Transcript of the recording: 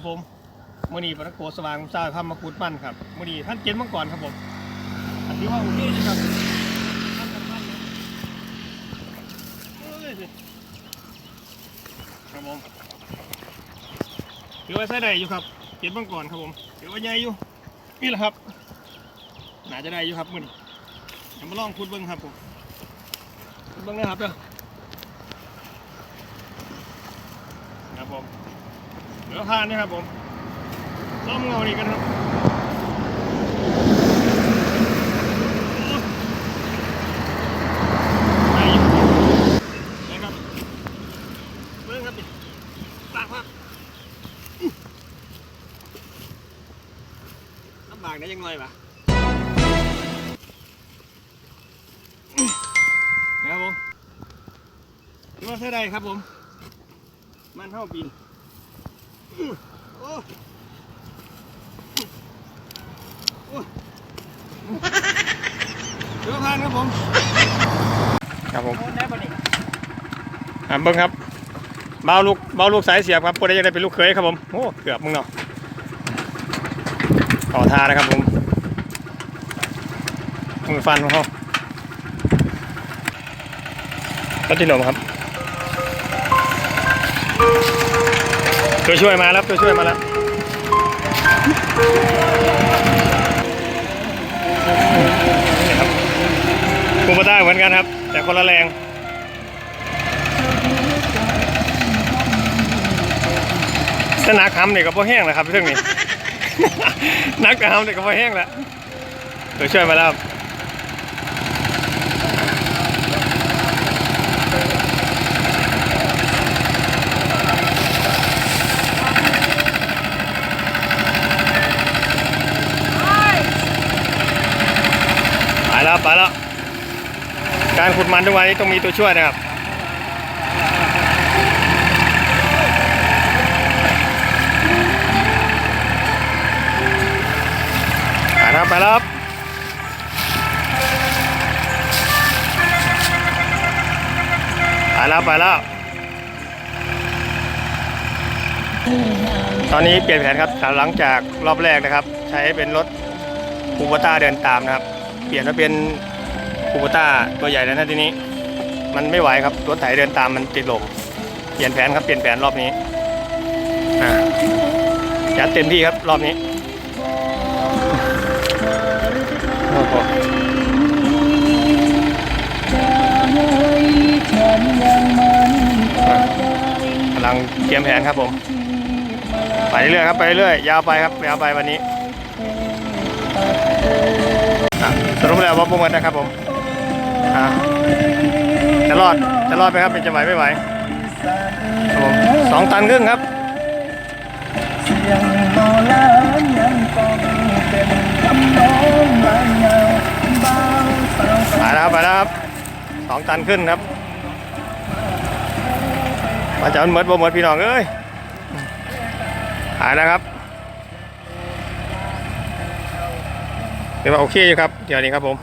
ครับผมมื่อนี้ปรโกสว่างทราบทำมากุดมันครับมื่อนี้ท่านเจนมังกรครับผมอันที่ว่าโอเคนะครับท่านกันท่านนะเอ้ยสิครับผมถือว่าใช้ได้อยู่ครับเจนมังกรครับผมถือว่าใหญ่อยู่นี่แหละครับน่าจะได้อยู่ครับมื่อนี้เดี๋ยวมาลองคุดเบิ้งครับผมคุดเบิ้งนะครับเด้อครับผม เดี๋ยวพานนี่ครับผมล้อมเงานี่กันครับไปอยู่นะครับเบิ่งครับดิปากครับลำบากได้ยังไงวะเดี๋ยวครับผมดูว่าใช่าได้ครับผม มันเท่าปีน โอ้โอ้เดี๋ยวพานครับผมครับผมอ่าเบิ้งครับเบาลูกเบาลูกสายเสียบครับพวกนี้จะได้เป็นลูกเขยครับผมโอ้เกือบมึงเนาะต่อท่านะครับผมมือฟันของเขาต้นที่หลมครับ ตัวช่วยมาแล้วตัวช่วยมาแล้วนี่ครับคูปต้าเหมือนกันครับ แต่คนละแรงถ้านักทำเนี่ยก็พอแห้งแล้วครับเรื่องนี้ นักทำเนี่ยก็พอแห้งแล้วตัวช่วยมาแล้วครับ แล้วไปแล้ว การขุดมันทุกวันนี้ต้องมีตัวช่วยนะครับไปแล้วไปแล้วไปแล้วไปแล้ว ตอนนี้เปลี่ยนแผนครับหลังจากรอบแรกนะครับ ใช้เป็นรถคูปต้าเดินตามนะครับ เปลี่ยนมาเป็นคูปต้าตัวใหญ่แล้วนะทีนี้ มันไม่ไหวครับรถไถเดินตามมันติดลมเปลี่ยนแผนครับเปลี่ยนแผนรอบนี้อ่าจัดเต็มที่ครับรอบนี้โอ้โหกำลังเตรียมแผนครับผม ไปเรื่อยครับไปเรื่อยยาวไปครับยาวไปวันนี้ สรุปแล้วว่าพวกมันนะครับผมจะรอดจะรอดไหมครับเป็นจะไหวไม่ไหวครับผมสองตันครึ่งครับมางเงาเบาสาวไปแล้วครับไปแล้วครับสองตันขึ้นครับมาจากมันเมดบ่เมดพี่น้องเอ้ยหายแล้วครับ เดี๋ยวว่าโอเคอยู่ครับ เดี๋ยวนี้ครับผม